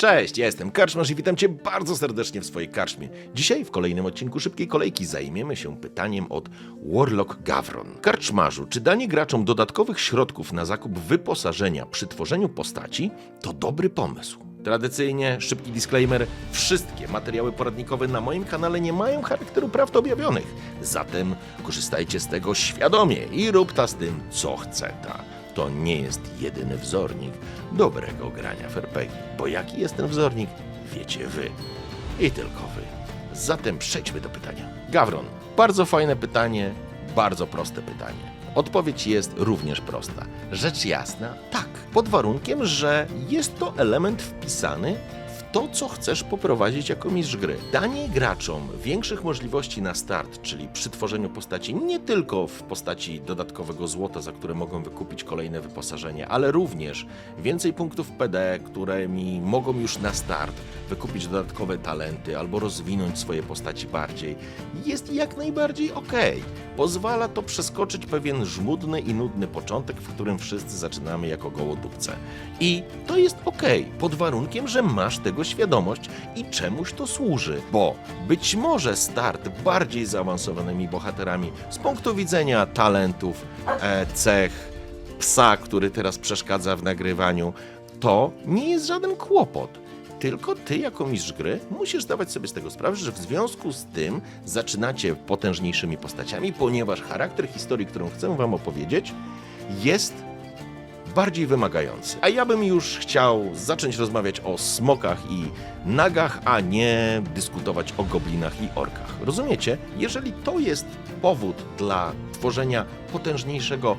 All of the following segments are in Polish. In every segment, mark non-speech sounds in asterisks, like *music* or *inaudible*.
Cześć, ja jestem Karczmasz i witam Cię bardzo serdecznie w swojej karczmie. Dzisiaj w kolejnym odcinku Szybkiej Kolejki zajmiemy się pytaniem od Warlock Gavron. Karczmarzu, czy danie graczom dodatkowych środków na zakup wyposażenia przy tworzeniu postaci to dobry pomysł? Tradycyjnie, szybki disclaimer, wszystkie materiały poradnikowe na moim kanale nie mają charakteru prawd objawionych, zatem korzystajcie z tego świadomie i rób ta z tym, co chce ta to nie jest jedyny wzornik dobrego grania w RPG, bo jaki jest ten wzornik, wiecie wy i tylko wy. Zatem przejdźmy do pytania. Gawron, bardzo fajne pytanie, bardzo proste pytanie. Odpowiedź jest również prosta. Rzecz jasna, tak, pod warunkiem, że jest to element wpisany to, co chcesz poprowadzić jako mistrz gry. Danie graczom większych możliwości na start, czyli przy tworzeniu postaci nie tylko w postaci dodatkowego złota, za które mogą wykupić kolejne wyposażenie, ale również więcej punktów PD, którymi mogą już na start wykupić dodatkowe talenty albo rozwinąć swoje postaci bardziej, jest jak najbardziej ok. Pozwala to przeskoczyć pewien żmudny i nudny początek, w którym wszyscy zaczynamy jako gołodupce. I to jest ok, pod warunkiem, że masz tego świadomość i czemuś to służy, bo być może start bardziej zaawansowanymi bohaterami z punktu widzenia talentów, e, cech, psa, który teraz przeszkadza w nagrywaniu, to nie jest żaden kłopot. Tylko ty, jako mistrz gry, musisz zdawać sobie z tego sprawę, że w związku z tym zaczynacie potężniejszymi postaciami, ponieważ charakter historii, którą chcę wam opowiedzieć, jest bardziej wymagający. A ja bym już chciał zacząć rozmawiać o smokach i nagach, a nie dyskutować o goblinach i orkach. Rozumiecie? Jeżeli to jest powód dla tworzenia potężniejszego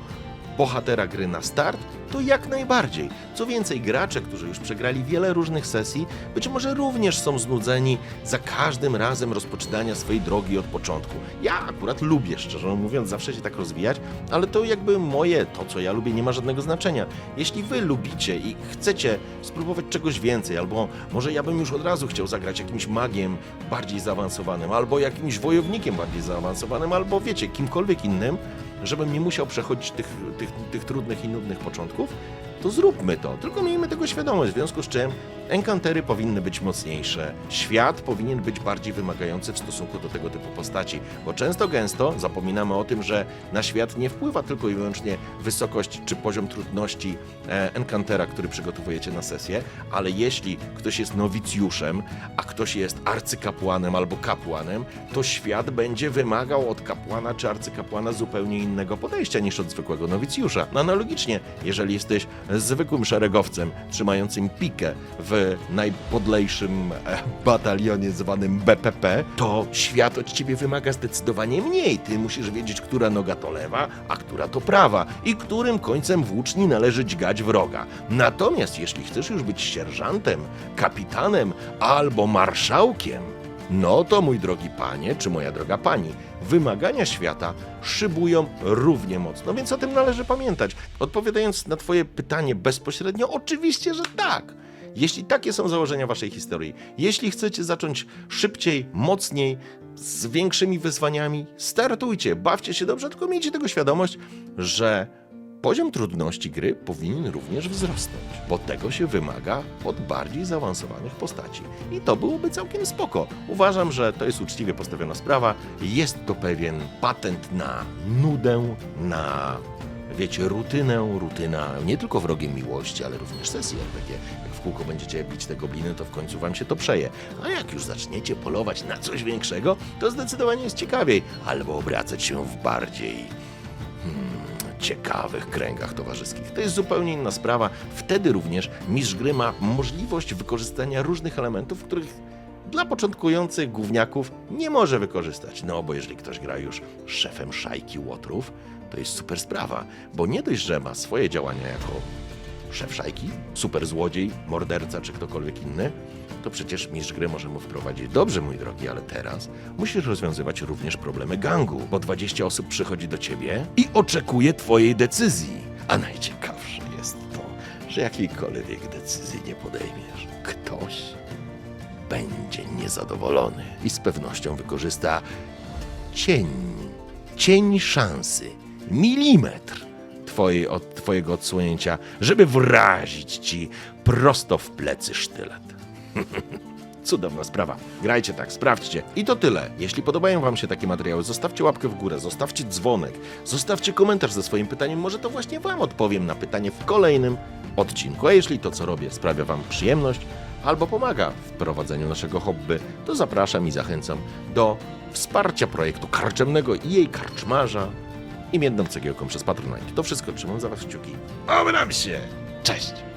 bohatera gry na start, to jak najbardziej. Co więcej, gracze, którzy już przegrali wiele różnych sesji, być może również są znudzeni za każdym razem rozpoczynania swojej drogi od początku. Ja akurat lubię, szczerze mówiąc, zawsze się tak rozwijać, ale to jakby moje, to co ja lubię, nie ma żadnego znaczenia. Jeśli wy lubicie i chcecie spróbować czegoś więcej, albo może ja bym już od razu chciał zagrać jakimś magiem bardziej zaawansowanym, albo jakimś wojownikiem bardziej zaawansowanym, albo wiecie, kimkolwiek innym, żebym nie musiał przechodzić tych, tych, tych trudnych i nudnych początków, to zróbmy to. Tylko miejmy tego świadomość, w związku z czym enkantery powinny być mocniejsze, świat powinien być bardziej wymagający w stosunku do tego typu postaci, bo często gęsto zapominamy o tym, że na świat nie wpływa tylko i wyłącznie wysokość czy poziom trudności e, enkantera, który przygotowujecie na sesję, ale jeśli ktoś jest nowicjuszem, a ktoś jest arcykapłanem albo kapłanem, to świat będzie wymagał od kapłana czy arcykapłana zupełnie innego podejścia niż od zwykłego nowicjusza. No analogicznie, jeżeli jesteś zwykłym szeregowcem trzymającym pikę w najpodlejszym e, batalionie zwanym BPP, to świat od ciebie wymaga zdecydowanie mniej. Ty musisz wiedzieć, która noga to lewa, a która to prawa i którym końcem włóczni należy dźgać wroga. Natomiast jeśli chcesz już być sierżantem, kapitanem albo marszałkiem, no to mój drogi panie, czy moja droga pani, wymagania świata szybują równie mocno, więc o tym należy pamiętać. Odpowiadając na Twoje pytanie bezpośrednio, oczywiście, że tak. Jeśli takie są założenia Waszej historii, jeśli chcecie zacząć szybciej, mocniej, z większymi wyzwaniami, startujcie, bawcie się dobrze, tylko miejcie tego świadomość, że Poziom trudności gry powinien również wzrosnąć, bo tego się wymaga od bardziej zaawansowanych postaci. I to byłoby całkiem spoko. Uważam, że to jest uczciwie postawiona sprawa. Jest to pewien patent na nudę, na wiecie, rutynę, rutyna nie tylko wrogiem miłości, ale również sesji RPG. Jak w kółko będziecie bić te gobliny, to w końcu wam się to przeje. A jak już zaczniecie polować na coś większego, to zdecydowanie jest ciekawiej, albo obracać się w bardziej ciekawych kręgach towarzyskich. To jest zupełnie inna sprawa. Wtedy również mistrz gry ma możliwość wykorzystania różnych elementów, których dla początkujących gówniaków nie może wykorzystać. No bo jeżeli ktoś gra już szefem szajki łotrów, to jest super sprawa, bo nie dość, że ma swoje działania jako szef szajki, super złodziej, morderca czy ktokolwiek inny, to przecież mistrz gry może mu wprowadzić. Dobrze, mój drogi, ale teraz musisz rozwiązywać również problemy gangu, bo 20 osób przychodzi do ciebie i oczekuje twojej decyzji. A najciekawsze jest to, że jakiejkolwiek decyzji nie podejmiesz, ktoś będzie niezadowolony i z pewnością wykorzysta cień, cień szansy, milimetr twojej, od twojego odsłonięcia, żeby wrazić ci prosto w plecy sztylet. *laughs* Cudowna sprawa. Grajcie tak, sprawdźcie. I to tyle. Jeśli podobają Wam się takie materiały, zostawcie łapkę w górę, zostawcie dzwonek, zostawcie komentarz ze swoim pytaniem. Może to właśnie Wam odpowiem na pytanie w kolejnym odcinku. A jeśli to, co robię, sprawia Wam przyjemność albo pomaga w prowadzeniu naszego hobby, to zapraszam i zachęcam do wsparcia projektu karczemnego i jej karczmarza imienną cegiełką przez Patronite. To wszystko trzymam za Was kciuki. Oby nam się! Cześć!